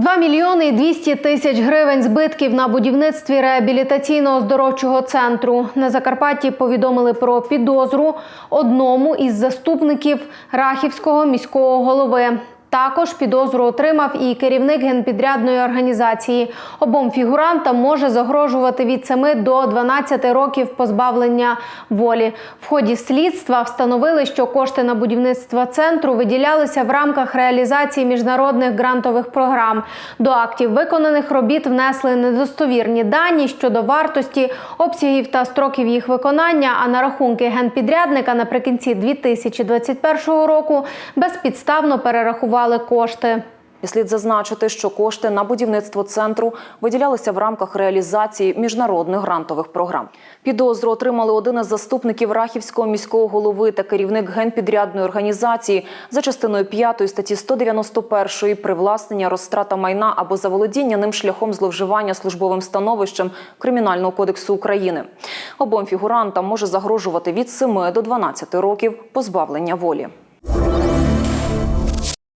2 мільйони і 200 тисяч гривень збитків на будівництві реабілітаційного оздоровчого центру. На Закарпатті повідомили про підозру одному із заступників Рахівського міського голови. Також підозру отримав і керівник генпідрядної організації. Обом фігурантам може загрожувати від 7 до 12 років позбавлення волі. В ході слідства встановили, що кошти на будівництво центру виділялися в рамках реалізації міжнародних грантових програм. До актів виконаних робіт внесли недостовірні дані щодо вартості, обсягів та строків їх виконання. А на рахунки генпідрядника наприкінці 2021 року безпідставно перерахували кошти. І слід зазначити, що кошти на будівництво центру виділялися в рамках реалізації міжнародних грантових програм. Підозру отримали один із заступників Рахівського міського голови та керівник генпідрядної організації за частиною 5 статті 191 привласнення, розтрата майна або заволодіння ним шляхом зловживання службовим становищем Кримінального кодексу України. Обом фігурантам може загрожувати від 7 до 12 років позбавлення волі.